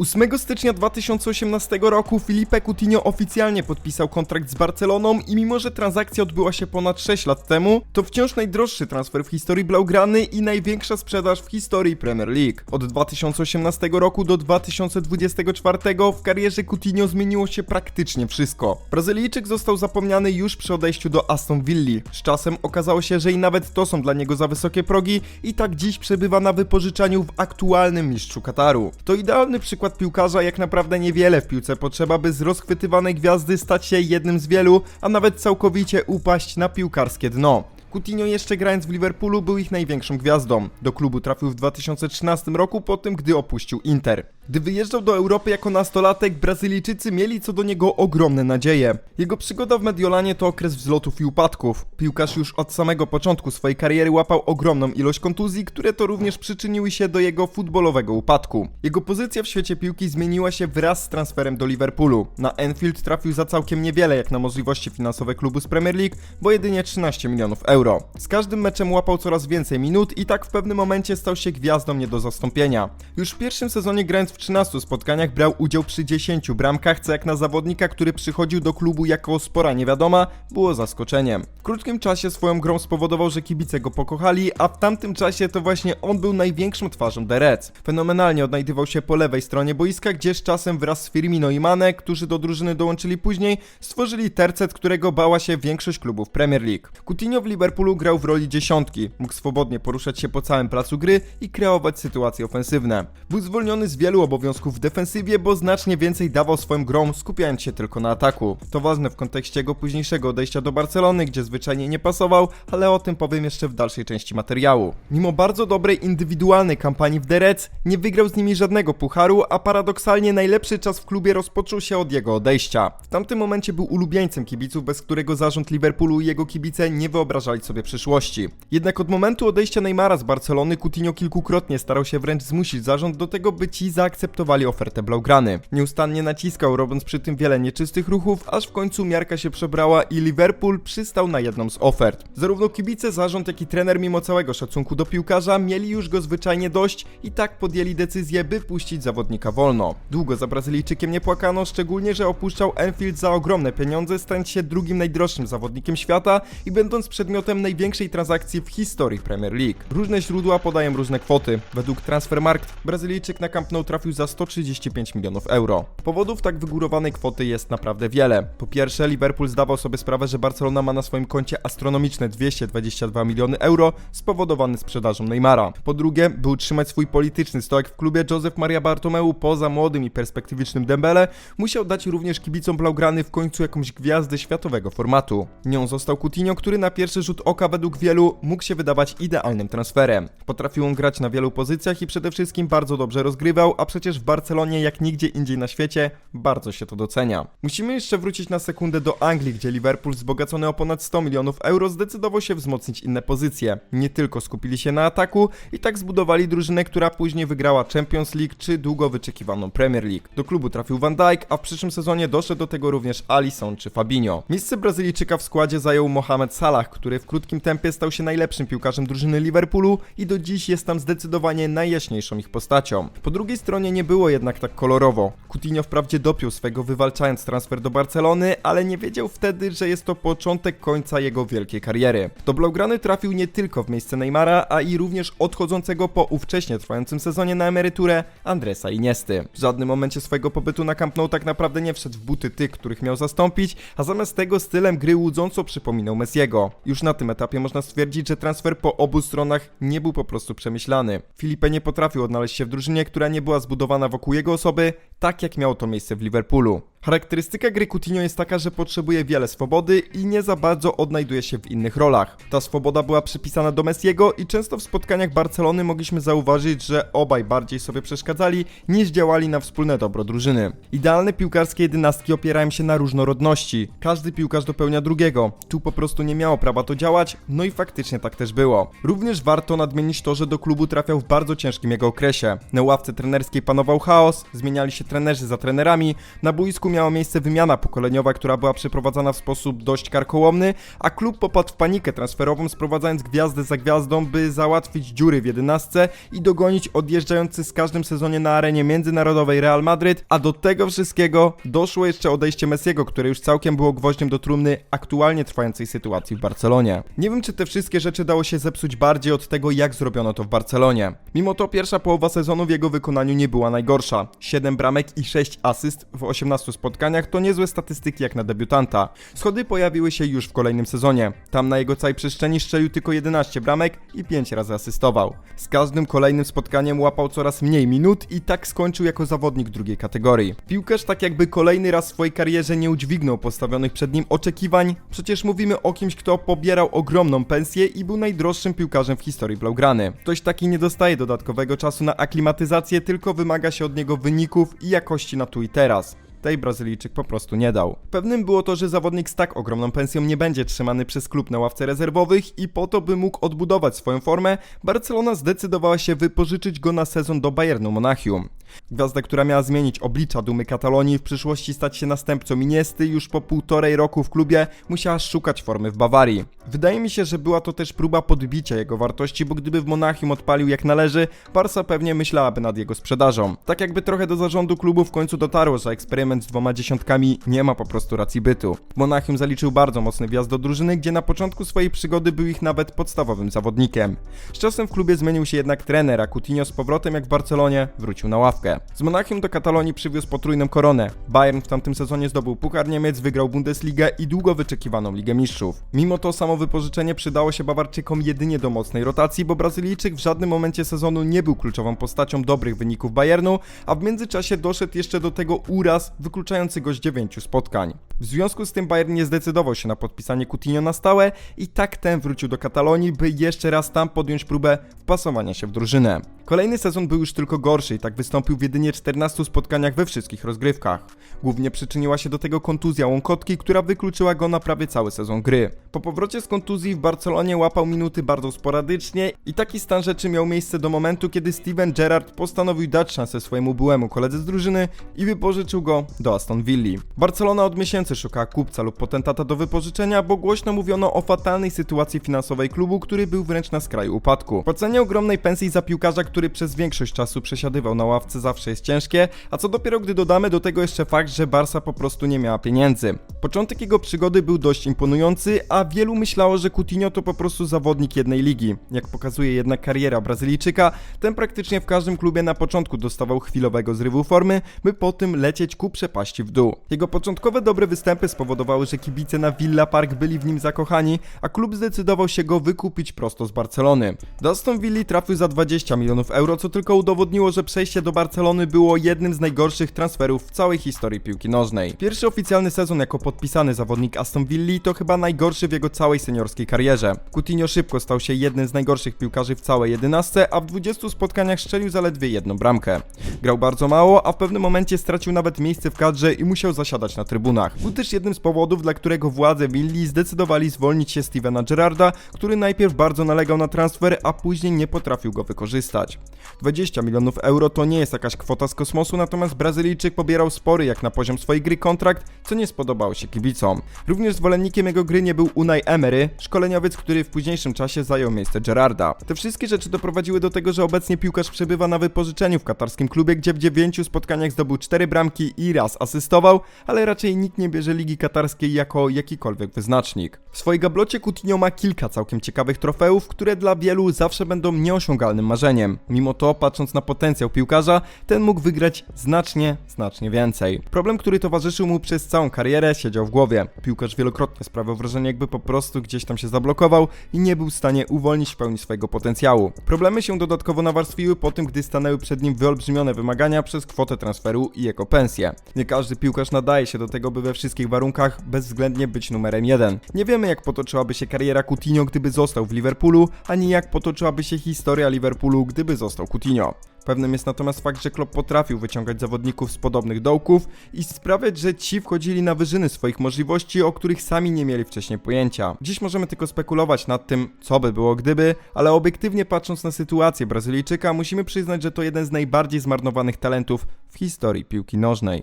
8 stycznia 2018 roku Filipe Coutinho oficjalnie podpisał kontrakt z Barceloną i mimo, że transakcja odbyła się ponad 6 lat temu, to wciąż najdroższy transfer w historii Blaugrany i największa sprzedaż w historii Premier League. Od 2018 roku do 2024 w karierze Coutinho zmieniło się praktycznie wszystko. Brazylijczyk został zapomniany już przy odejściu do Aston Villa. Z czasem okazało się, że i nawet to są dla niego za wysokie progi i tak dziś przebywa na wypożyczaniu w aktualnym mistrzu Kataru. To idealny przykład piłkarza, jak naprawdę niewiele w piłce potrzeba, by z rozchwytywanej gwiazdy stać się jednym z wielu, a nawet całkowicie upaść na piłkarskie dno. Coutinho jeszcze grając w Liverpoolu był ich największą gwiazdą. Do klubu trafił w 2013 roku po tym, gdy opuścił Inter. Gdy wyjeżdżał do Europy jako nastolatek, Brazylijczycy mieli co do niego ogromne nadzieje. Jego przygoda w Mediolanie to okres wzlotów i upadków. Piłkarz już od samego początku swojej kariery łapał ogromną ilość kontuzji, które to również przyczyniły się do jego futbolowego upadku. Jego pozycja w świecie piłki zmieniła się wraz z transferem do Liverpoolu. Na Enfield trafił za całkiem niewiele jak na możliwości finansowe klubu z Premier League, bo jedynie 13 milionów euro. Z każdym meczem łapał coraz więcej minut i tak w pewnym momencie stał się gwiazdą nie do zastąpienia. Już w pierwszym sezonie grając w 13 spotkaniach brał udział przy 10 bramkach, co jak na zawodnika, który przychodził do klubu jako spora niewiadoma, było zaskoczeniem. W krótkim czasie swoją grą spowodował, że kibice go pokochali, a w tamtym czasie to właśnie on był największą twarzą The Reds. Fenomenalnie odnajdywał się po lewej stronie boiska, gdzie z czasem wraz z Firmino i Mane, którzy do drużyny dołączyli później, stworzyli tercet, którego bała się większość klubów Premier League. Coutinho w Liverpoolu grał w roli dziesiątki, mógł swobodnie poruszać się po całym placu gry i kreować sytuacje ofensywne. Był zwolniony z wielu obowiązków w defensywie, bo znacznie więcej dawał swoją grą, skupiając się tylko na ataku. To ważne w kontekście jego późniejszego odejścia do Barcelony, gdzie zwyczajnie nie pasował, ale o tym powiem jeszcze w dalszej części materiału. Mimo bardzo dobrej indywidualnej kampanii w Reds, nie wygrał z nimi żadnego pucharu, a paradoksalnie najlepszy czas w klubie rozpoczął się od jego odejścia. W tamtym momencie był ulubieńcem kibiców, bez którego zarząd Liverpoolu i jego kibice nie wyobrażali sobie przyszłości. Jednak od momentu odejścia Neymara z Barcelony Coutinho kilkukrotnie starał się wręcz zmusić zarząd do tego, by ci zaakceptowali ofertę Blaugrany. Nieustannie naciskał, robiąc przy tym wiele nieczystych ruchów, aż w końcu miarka się przebrała i Liverpool przystał na jedną z ofert. Zarówno kibice, zarząd, jak i trener, mimo całego szacunku do piłkarza, mieli już go zwyczajnie dość i tak podjęli decyzję, by puścić zawodnika wolno. Długo za Brazylijczykiem nie płakano, szczególnie, że opuszczał Enfield za ogromne pieniądze, stając się drugim najdroższym zawodnikiem świata i będąc przedmiotem największej transakcji w historii Premier League. Różne źródła podają różne kwoty. Według Transfermarkt Brazylijczyk na Camp Nou trafił za 135 milionów euro. Powodów tak wygórowanej kwoty jest naprawdę wiele. Po pierwsze, Liverpool zdawał sobie sprawę, że Barcelona ma na swoim koncie astronomiczne 222 miliony euro spowodowane sprzedażą Neymara. Po drugie, by utrzymać swój polityczny stołek w klubie, Joseph Maria Bartomeu poza młodym i perspektywicznym Dembele musiał dać również kibicom Blaugrany w końcu jakąś gwiazdę światowego formatu. Nią został Coutinho, który na pierwszy rzut oka według wielu mógł się wydawać idealnym transferem. Potrafił on grać na wielu pozycjach i przede wszystkim bardzo dobrze rozgrywał, a przecież w Barcelonie jak nigdzie indziej na świecie bardzo się to docenia. Musimy jeszcze wrócić na sekundę do Anglii, gdzie Liverpool wzbogacony o ponad 100 milionów euro zdecydował się wzmocnić inne pozycje. Nie tylko skupili się na ataku i tak zbudowali drużynę, która później wygrała Champions League czy długo wyczekiwaną Premier League. Do klubu trafił Van Dijk, a w przyszłym sezonie doszedł do tego również Alisson czy Fabinho. Miejsce Brazylijczyka w składzie zajął Mohamed Salah, który w krótkim tempie stał się najlepszym piłkarzem drużyny Liverpoolu i do dziś jest tam zdecydowanie najjaśniejszą ich postacią. Po drugiej stronie nie było jednak tak kolorowo. Coutinho wprawdzie dopiął swego wywalczając transfer do Barcelony, ale nie wiedział wtedy, że jest to początek końca jego wielkiej kariery. Do Blaugrany trafił nie tylko w miejsce Neymara, a i również odchodzącego po ówcześnie trwającym sezonie na emeryturę Andresa Iniesty. W żadnym momencie swojego pobytu na Camp Nou tak naprawdę nie wszedł w buty tych, których miał zastąpić, a zamiast tego stylem gry łudząco przypominał Messiego. Już na tym etapie można stwierdzić, że transfer po obu stronach nie był po prostu przemyślany. Filipe nie potrafił odnaleźć się w drużynie, która nie była zbudowana wokół jego osoby, tak jak miało to miejsce w Liverpoolu. Charakterystyka gry Coutinho jest taka, że potrzebuje wiele swobody i nie za bardzo odnajduje się w innych rolach. Ta swoboda była przypisana do Messiego i często w spotkaniach Barcelony mogliśmy zauważyć, że obaj bardziej sobie przeszkadzali niż działali na wspólne dobro drużyny. Idealne piłkarskie jedenastki opierają się na różnorodności. Każdy piłkarz dopełnia drugiego. Tu po prostu nie miało prawa to działać, no i faktycznie tak też było. Również warto nadmienić to, że do klubu trafiał w bardzo ciężkim jego okresie. Na ławce trenerskiej panował chaos, zmieniali się trenerzy za trenerami, na boisku miała miejsce wymiana pokoleniowa, która była przeprowadzana w sposób dość karkołomny, a klub popadł w panikę transferową, sprowadzając gwiazdę za gwiazdą, by załatwić dziury w jedenastce i dogonić odjeżdżający z każdym sezonie na arenie międzynarodowej Real Madryt, a do tego wszystkiego doszło jeszcze odejście Messiego, które już całkiem było gwoździem do trumny aktualnie trwającej sytuacji w Barcelonie. Nie wiem, czy te wszystkie rzeczy dało się zepsuć bardziej od tego, jak zrobiono to w Barcelonie. Mimo to pierwsza połowa sezonu w jego wykonaniu nie była najgorsza. 7 bramek i 6 asyst w 18 spotkaniach to niezłe statystyki jak na debiutanta. Schody pojawiły się już w kolejnym sezonie. Tam na jego całej przestrzeni strzelił tylko 11 bramek i 5 razy asystował. Z każdym kolejnym spotkaniem łapał coraz mniej minut i tak skończył jako zawodnik drugiej kategorii. Piłkarz tak jakby kolejny raz w swojej karierze nie udźwignął postawionych przed nim oczekiwań, przecież mówimy o kimś, kto pobierał ogromną pensję i był najdroższym piłkarzem w historii Blaugrany. Ktoś taki nie dostaje dodatkowego czasu na aklimatyzację, tylko wymaga się od niego wyników i jakości na tu i teraz. Tej Brazylijczyk po prostu nie dał. Pewnym było to, że zawodnik z tak ogromną pensją nie będzie trzymany przez klub na ławce rezerwowych i po to, by mógł odbudować swoją formę, Barcelona zdecydowała się wypożyczyć go na sezon do Bayernu Monachium. Gwiazda, która miała zmienić oblicza dumy Katalonii, w przyszłości stać się następcą Iniesty, już po półtorej roku w klubie musiała szukać formy w Bawarii. Wydaje mi się, że była to też próba podbicia jego wartości, bo gdyby w Monachium odpalił jak należy, Barca pewnie myślałaby nad jego sprzedażą. Tak jakby trochę do zarządu klubu w końcu dotarło, że eksperyment z dwoma dziesiątkami nie ma po prostu racji bytu. Monachium zaliczył bardzo mocny wjazd do drużyny, gdzie na początku swojej przygody był ich nawet podstawowym zawodnikiem. Z czasem w klubie zmienił się jednak trener, a Coutinho z powrotem jak w Barcelonie wrócił na ławkę. Z Monachium do Katalonii przywiózł potrójną koronę. Bayern w tamtym sezonie zdobył Puchar Niemiec, wygrał Bundesligę i długo wyczekiwaną Ligę Mistrzów. Mimo to samo wypożyczenie przydało się Bawarczykom jedynie do mocnej rotacji, bo Brazylijczyk w żadnym momencie sezonu nie był kluczową postacią dobrych wyników Bayernu, a w międzyczasie doszedł jeszcze do tego uraz wykluczający go z dziewięciu spotkań. W związku z tym Bayern nie zdecydował się na podpisanie Coutinho na stałe i tak ten wrócił do Katalonii, by jeszcze raz tam podjąć próbę wpasowania się w drużynę. Kolejny sezon był już tylko gorszy i tak wystąpił w jedynie 14 spotkaniach we wszystkich rozgrywkach. Głównie przyczyniła się do tego kontuzja łąkotki, która wykluczyła go na prawie cały sezon gry. Po powrocie z kontuzji w Barcelonie łapał minuty bardzo sporadycznie i taki stan rzeczy miał miejsce do momentu, kiedy Steven Gerrard postanowił dać szansę swojemu byłemu koledze z drużyny i wypożyczył go do Aston Villa. Barcelona od miesięcy szukała kupca lub potentata do wypożyczenia, bo głośno mówiono o fatalnej sytuacji finansowej klubu, który był wręcz na skraju upadku. Płacenie ogromnej pensji za piłkarza, który przez większość czasu przesiadywał na ławce zawsze jest ciężkie, a co dopiero gdy dodamy do tego jeszcze fakt, że Barca po prostu nie miała pieniędzy. Początek jego przygody był dość imponujący, a wielu myślało, że Coutinho to po prostu zawodnik jednej ligi. Jak pokazuje jednak kariera Brazylijczyka, ten praktycznie w każdym klubie na początku dostawał chwilowego zrywu formy, by po tym lecieć ku przepaści w dół. Jego początkowe dobre występy spowodowały, że kibice na Villa Park byli w nim zakochani, a klub zdecydował się go wykupić prosto z Barcelony. Do Aston Villa trafił za 20 milionów euro, co tylko udowodniło, że przejście do Barcelony było jednym z najgorszych transferów w całej historii piłki nożnej. Pierwszy oficjalny sezon jako podpisany zawodnik Aston Villa to chyba najgorszy w jego całej seniorskiej karierze. Coutinho szybko stał się jednym z najgorszych piłkarzy w całej jedenastce, a w 20 spotkaniach strzelił zaledwie jedną bramkę. Grał bardzo mało, a w pewnym momencie stracił nawet miejsce w kadrze i musiał zasiadać na trybunach. Był też jednym z powodów, dla którego władze Willi zdecydowali zwolnić się Stevena Gerrarda, który najpierw bardzo nalegał na transfer, a później nie potrafił go wykorzystać. 20 milionów euro to nie jest jakaś kwota z kosmosu, natomiast Brazylijczyk pobierał spory jak na poziom swojej gry kontrakt, co nie spodobało się kibicom. Również zwolennikiem jego gry nie był Unai Emery, szkoleniowiec, który w późniejszym czasie zajął miejsce Gerrarda. Te wszystkie rzeczy doprowadziły do tego, że obecnie piłkarz przebywa na wypożyczeniu w katarskim klubie, gdzie w 9 spotkaniach zdobył 4 bramki i raz asystował, ale raczej nikt nie bierze Ligi Katarskiej jako jakikolwiek wyznacznik. W swojej gablocie Coutinho ma kilka całkiem ciekawych trofeów, które dla wielu zawsze będą nieosiągalnym marzeniem. Mimo to, patrząc na potencjał piłkarza, ten mógł wygrać znacznie, znacznie więcej. Problem, który towarzyszył mu przez całą karierę, siedział w głowie. Piłkarz wielokrotnie sprawiał wrażenie, jakby po prostu gdzieś tam się zablokował i nie był w stanie uwolnić w pełni swojego potencjału. Problemy się dodatkowo nawarstwiły po tym, gdy stanęły przed nim wyolbrzymione wymagania przez kwotę transferu i jego pensję. Nie każdy piłkarz nadaje się do tego, by we wszystkich warunkach bezwzględnie być numerem jeden. Nie wiemy jak potoczyłaby się kariera Coutinho, gdyby został w Liverpoolu, ani jak potoczyłaby się historia Liverpoolu, gdyby został Coutinho. Pewnym jest natomiast fakt, że Klopp potrafił wyciągać zawodników z podobnych dołków i sprawiać, że ci wchodzili na wyżyny swoich możliwości, o których sami nie mieli wcześniej pojęcia. Dziś możemy tylko spekulować nad tym, co by było gdyby, ale obiektywnie patrząc na sytuację Brazylijczyka, musimy przyznać, że to jeden z najbardziej zmarnowanych talentów w historii piłki nożnej.